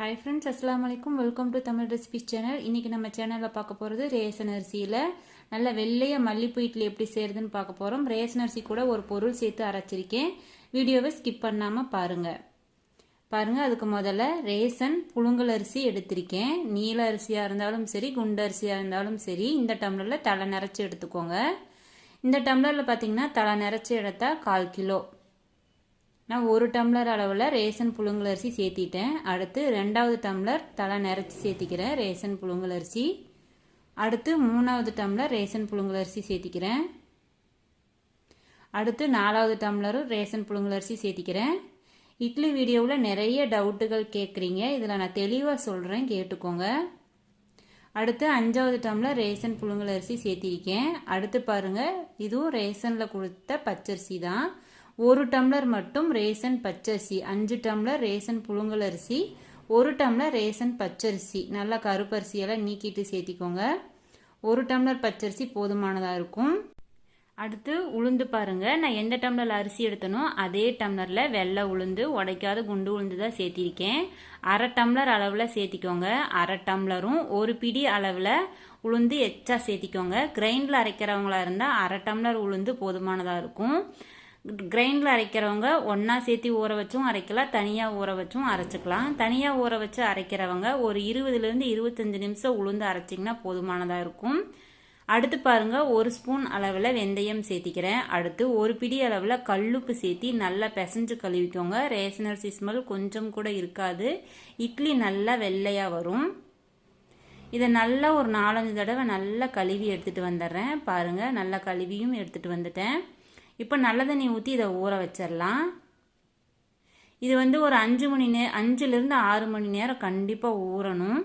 Hi friends அஸ்லாம் வலைக்கும் welcome to Tamil recipes channel இன்றைக்கி நம்ம சேனலில் பார்க்க போகிறது ரேசன் அரிசியில். நல்ல வெள்ளைய மல்லிப்பூ இட்லி எப்படி செய்கிறதுன்னு பார்க்க போகிறோம் ரேசன் அரிசி கூட ஒரு பொருள் சேர்த்து அரைச்சிருக்கேன். வீடியோவை ஸ்கிப் பண்ணாமல் பாருங்கள் பாருங்கள் அதுக்கு முதல்ல ரேசன் புழுங்கல் அரிசி எடுத்திருக்கேன். நீல அரிசியாக இருந்தாலும் சரி குண்டு அரிசியாக இருந்தாலும் சரி இந்த டம்ளரில் தலை நிறச்சி எடுத்துக்கோங்க. இந்த டம்ளரில் பார்த்தீங்கன்னா தலை நிறச்சி எடுத்தால் கால் கிலோ. நான் ஒரு டம்ளர் அளவில் ரேசன் புழுங்கல் அரிசி சேர்த்திட்டேன். அடுத்து ரெண்டாவது டம்ளர் தலை நிறச்சி சேர்த்திக்கிறேன் ரேசன் புழுங்கல் அரிசி. அடுத்து மூணாவது டம்ளர் ரேசன் புழுங்கல் அரிசி சேர்த்திக்கிறேன். அடுத்து நாலாவது டம்ளரும் ரேசன் புழுங்கல் அரிசி சேர்த்திக்கிறேன். இட்லி வீடியோவில் நிறைய டவுட்டுகள் கேட்குறீங்க இதில் நான் தெளிவாக சொல்கிறேன் கேட்டுக்கோங்க. அடுத்து அஞ்சாவது டம்ளர் ரேசன் புழுங்கல் அரிசி சேர்த்திருக்கேன். அடுத்து பாருங்கள் இதுவும் ரேசனில் கொடுத்த பச்சரிசி தான். ஒரு டம்ளர் மட்டும் ரேசன் பச்சரிசி அஞ்சு டம்ளர் ரேசன் புழுங்கல் அரிசி ஒரு டம்ளர் ரேசன் பச்சரிசி. நல்லா கருப்பரிசியெல்லாம் நீக்கிட்டு சேர்த்திக்கோங்க. ஒரு டம்ளர் பச்சரிசி போதுமானதாக இருக்கும். அடுத்து உளுந்து பாருங்க. நான் எந்த டம்ளர் அரிசி எடுத்தனோ அதே டம்ளரில் வெள்ளை உளுந்து உடைக்காத குண்டு உளுந்து தான் சேர்த்திருக்கேன். அரை டம்ளர் அளவில் சேர்த்திக்கோங்க. அரை டம்ளரும் ஒரு பிடி அளவில் உளுந்து எச்சா சேர்த்திக்கோங்க. கிரைண்டில் அரைக்கிறவங்களா இருந்தால் அரை டம்ளர் உளுந்து போதுமானதாக இருக்கும். கிரைண்டில் அரைக்கிறவங்க ஒன்றா சேர்த்து ஊற வச்சும் அரைக்கலாம் தனியாக ஊற வச்சும் அரைச்சிக்கலாம். தனியாக ஊற வச்சு அரைக்கிறவங்க ஒரு இருபதுலேருந்து இருபத்தஞ்சி நிமிஷம் உளுந்து அரைச்சிங்கன்னா போதுமானதாக இருக்கும். அடுத்து பாருங்க ஒரு ஸ்பூன் அளவில் வெந்தயம் சேர்த்திக்கிறேன். அடுத்து ஒரு பிடி அளவில் கல்லுப்பு சேர்த்தி நல்லா பிசைஞ்சு கழுவிக்கோங்க. ரேஷன் அரிசி ஸ்மெல் கொஞ்சம் கூட இருக்காது. இட்லி நல்லா வெள்ளையாக வரும். இதை நல்லா ஒரு நாலஞ்சு தடவை நல்லா கழுவி எடுத்துகிட்டு வந்துடுறேன். பாருங்கள் நல்லா கழுவியும் எடுத்துகிட்டு வந்துட்டேன். இப்போ நல்ல தண்ணி ஊற்றி இதை ஊற வச்சிடலாம். இது வந்து ஒரு அஞ்சு மணி நே அஞ்சுலேருந்து ஆறு மணி நேரம் கண்டிப்பாக ஊறணும்.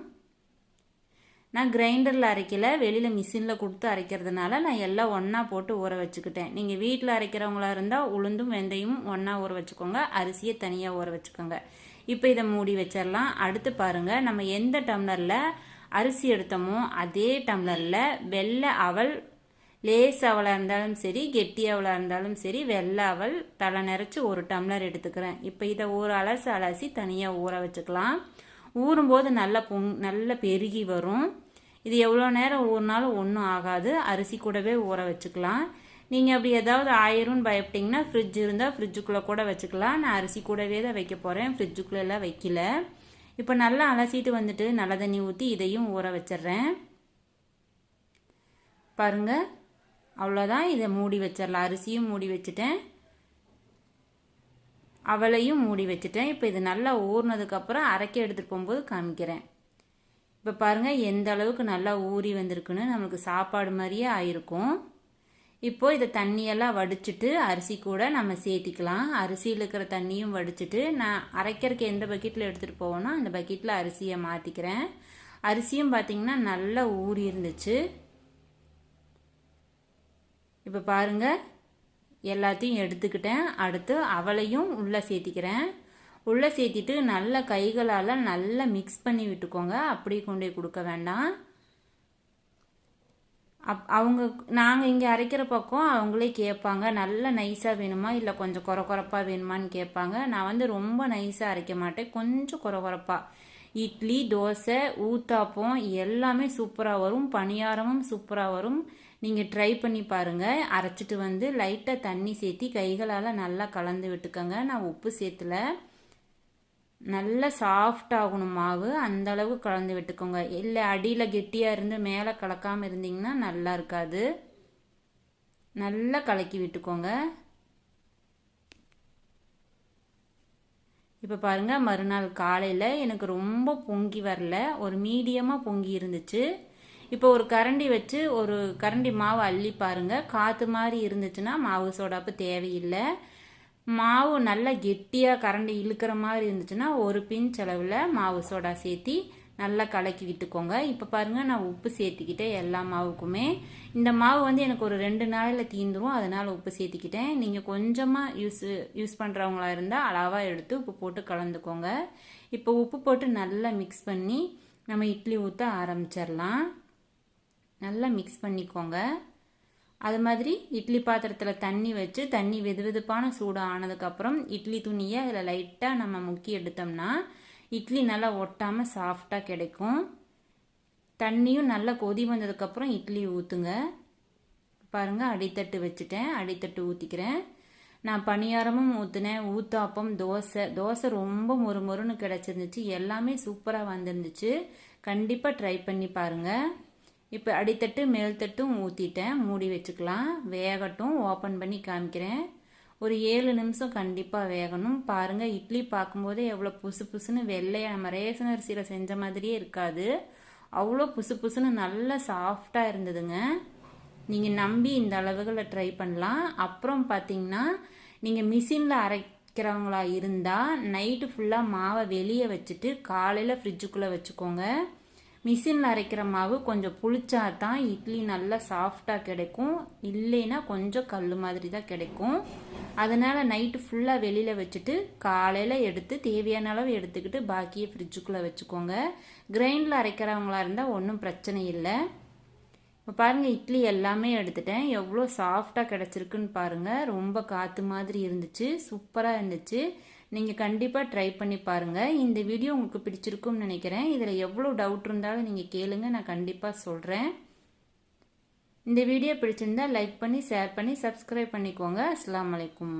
நான் கிரைண்டரில் அரைக்கல வெளியில் மிஷினில் கொடுத்து அரைக்கிறதுனால நான் எல்லாம் ஒன்றா போட்டு ஊற வச்சுக்கிட்டேன். நீங்கள் வீட்டில் அரைக்கிறவங்களா இருந்தால் உளுந்தும் வெந்தயமும் ஒன்றா ஊற வச்சுக்கோங்க. அரிசியை தனியாக ஊற வச்சுக்கோங்க. இப்போ இதை மூடி வச்சிடலாம். அடுத்து பாருங்கள் நம்ம எந்த டம்ளரில் அரிசி எடுத்தோமோ அதே டம்ளரில் வெள்ளை அவல் லேஸ் அவளாக இருந்தாலும் சரி கெட்டி அவளாக இருந்தாலும் சரி வெள்ளை அவள் தலை நிறச்சி ஒரு டம்ளர் எடுத்துக்கிறேன். இப்போ இதை ஒரு அலசி அலசி தனியாக ஊற வச்சுக்கலாம். ஊறும்போது நல்லா பொங் நல்லா பெருகி வரும். இது எவ்வளோ நேரம் ஊறினாலும் ஒன்றும் ஆகாது. அரிசி கூடவே ஊற வச்சுக்கலாம். நீங்கள் அப்படி ஏதாவது ஆயிரும்னு பயப்பட்டிங்கன்னா ஃப்ரிட்ஜ் இருந்தால் ஃப்ரிட்ஜுக்குள்ளே கூட வச்சுக்கலாம். நான் அரிசி கூடவே தான் வைக்க போகிறேன் ஃப்ரிட்ஜுக்குள்ளெல்லாம் வைக்கல. இப்போ நல்லா அலசிட்டு வந்துட்டு நல்ல தண்ணி ஊற்றி இதையும் ஊற வச்சிட்றேன். பாருங்கள் அவ்வளோதான் இதை மூடி வச்சிடலாம். அரிசியும் மூடி வச்சுட்டேன். அவளையும் மூடி வச்சுட்டேன். இப்போ இது நல்லா ஊறினதுக்கப்புறம் அரைக்க எடுத்துகிட்டு போகும்போது காமிக்கிறேன். இப்போ பாருங்கள் எந்த அளவுக்கு நல்லா ஊறி வந்திருக்குன்னு நமக்கு சாப்பாடு மாதிரியே ஆயிருக்கும். இப்போ இதை தண்ணியெல்லாம் வடிச்சிட்டு அரிசி கூட நம்ம சேர்த்திக்கலாம் அரிசியில் இருக்கிற தண்ணியும் வடிச்சிட்டு நான் அரைக்கிறதுக்கு எந்த பக்கெட்டில் எடுத்துகிட்டு போவோன்னா அந்த பக்கெட்டில் அரிசியை மாற்றிக்கிறேன் அரிசியும் பார்த்திங்கன்னா நல்லா ஊறி இருந்துச்சு. இப்போ பாருங்கள் எல்லாத்தையும் எடுத்துக்கிட்டேன். அடுத்து அவளையும் உள்ளே சேர்த்திக்கிறேன். உள்ளே சேர்த்திட்டு நல்ல கைகளால் நல்லா மிக்ஸ் பண்ணி விட்டுக்கோங்க. அப்படி கொண்டு கொடுக்க வேண்டாம். அப் அவங்க நாங்கள் இங்கே அரைக்கிற பக்கம் அவங்களே கேட்பாங்க. நல்ல நைஸாக வேணுமா? இல்லை கொஞ்சம் குறை குறப்பாக வேணுமான்னு கேட்பாங்க. நான் வந்து ரொம்ப நைஸாக அரைக்க மாட்டேன். கொஞ்சம் குறை குறப்பாக இட்லி தோசை ஊத்தாப்பம் எல்லாமே சூப்பராக வரும். பணியாரமும் சூப்பராக வரும். நீங்கள் ட்ரை பண்ணி பாருங்கள் அரைச்சிட்டு வந்து லைட்டாக தண்ணி சேர்த்தி கைகளால் நல்லா கலந்து விட்டுக்கோங்க. நான் உப்பு சேர்த்துல நல்லா சாஃப்ட் ஆகணும் மாவு. அந்த அளவு கலந்து விட்டுக்கோங்க. இல்லை அடியில் கெட்டியாக இருந்து மேலே கலக்காமல் இருந்தீங்கன்னா நல்லா இருக்காது. நல்லா கலக்கி விட்டுக்கோங்க. இப்போ பாருங்கள் மறுநாள் காலையில் எனக்கு ரொம்ப பொங்கி வரல. ஒரு மீடியமாக பொங்கி இருந்துச்சு. இப்போ ஒரு கரண்டி வச்சு ஒரு கரண்டி மாவு அள்ளி பாருங்கள் காற்று மாதிரி இருந்துச்சுன்னா மாவு சோடாப்பு தேவையில்லை. மாவு நல்லா கெட்டியாக கரண்டி இழுக்கிற மாதிரி இருந்துச்சுன்னா ஒரு பின் செலவில் மாவு சோடா சேர்த்தி நல்லா கலக்கி விட்டுக்கோங்க. இப்போ பாருங்கள் நான் உப்பு சேர்த்துக்கிட்டேன் எல்லா மாவுக்குமே. இந்த மாவு வந்து எனக்கு ஒரு ரெண்டு நாளில் தீந்துரும் அதனால் உப்பு சேர்த்துக்கிட்டேன். நீங்கள் கொஞ்சமாக யூஸ் யூஸ் பண்ணுறவங்களா இருந்தால் அளவாக எடுத்து உப்பு போட்டு கலந்துக்கோங்க. இப்போ உப்பு போட்டு நல்லா மிக்ஸ் பண்ணி நம்ம இட்லி ஊற்ற ஆரம்பிச்சிடலாம். நல்லா மிக்ஸ் பண்ணிக்கோங்க. அது மாதிரி இட்லி பாத்திரத்தில் தண்ணி வச்சு தண்ணி வெது வெதுப்பான சூடு ஆனதுக்கப்புறம் இட்லி துணியை அதில் லைட்டாக நம்ம முக்கி எடுத்தோம்னா இட்லி நல்லா ஒட்டாமல் சாஃப்டாக கிடைக்கும். தண்ணியும் நல்லா கொதி வந்ததுக்கப்புறம் இட்லி ஊற்றுங்க பாருங்கள் அடித்தட்டு வச்சுட்டேன். அடித்தட்டு ஊற்றிக்கிறேன் நான் பணியாரமும் ஊற்றினேன் ஊத்தாப்பம் தோசை. தோசை ரொம்ப மொறு மொறுன்னு கிடச்சிருந்துச்சு. எல்லாமே சூப்பராக வந்துருந்துச்சு. கண்டிப்பாக ட்ரை பண்ணி பாருங்கள் இப்போ அடித்தட்டு மேல்தட்டும் ஊற்றிட்டேன் மூடி வச்சுக்கலாம். வேகட்டும். ஓப்பன் பண்ணி காமிக்கிறேன். ஒரு ஏழு நிமிஷம் கண்டிப்பாக வேகணும். பாருங்கள் இட்லி பார்க்கும்போதே எவ்வளோ புசு புசுன்னு வெள்ளையாக நம்ம ரேசன் அரிசியில் செஞ்ச மாதிரியே இருக்காது. அவ்வளோ புசு புசுன்னு நல்லா சாஃப்டாக இருந்ததுங்க. நீங்கள் நம்பி இந்த அளவுகளை ட்ரை பண்ணலாம். அப்புறம் பார்த்தீங்கன்னா நீங்கள் மிஷினில் அரைக்கிறவங்களா இருந்தால் நைட்டு ஃபுல்லாக மாவை வெளியே வச்சுட்டு காலையில் ஃப்ரிட்ஜுக்குள்ளே வச்சுக்கோங்க. மிஷினில் அரைக்கிற மாவு கொஞ்சம் புளிச்சா தான் இட்லி நல்லா சாஃப்டாக கிடைக்கும். இல்லைன்னா கொஞ்சம் கல் மாதிரி தான் கிடைக்கும். அதனால் நைட்டு ஃபுல்லாக வெளியில் வச்சுட்டு காலையில் எடுத்து தேவையான அளவு எடுத்துக்கிட்டு பாக்கியை ஃப்ரிட்ஜுக்குள்ளே வச்சுக்கோங்க. கிரைண்டில் அரைக்கிறவங்களா இருந்தால் ஒன்றும் பிரச்சனை இல்லை. இப்போ பாருங்கள் இட்லி எல்லாமே எடுத்துட்டேன். எவ்வளோ சாஃப்டாக கிடச்சிருக்குன்னு பாருங்கள் ரொம்ப காற்று மாதிரி இருந்துச்சு. சூப்பராக இருந்துச்சு. நீங்கள் கண்டிப்பாக ட்ரை பண்ணி பாருங்கள் இந்த வீடியோ உங்களுக்கு பிடிச்சிருக்கும்னு நினைக்கிறேன். இதில் எவ்வளோ டவுட் இருந்தாலும் நீங்கள் கேளுங்க. நான் கண்டிப்பாக சொல்கிறேன் இந்த வீடியோ பிடிச்சிருந்தா லைக் பண்ணி ஷேர் பண்ணி சப்ஸ்கிரைப் பண்ணிக்கோங்க. அஸ்லாம் வலைக்கும்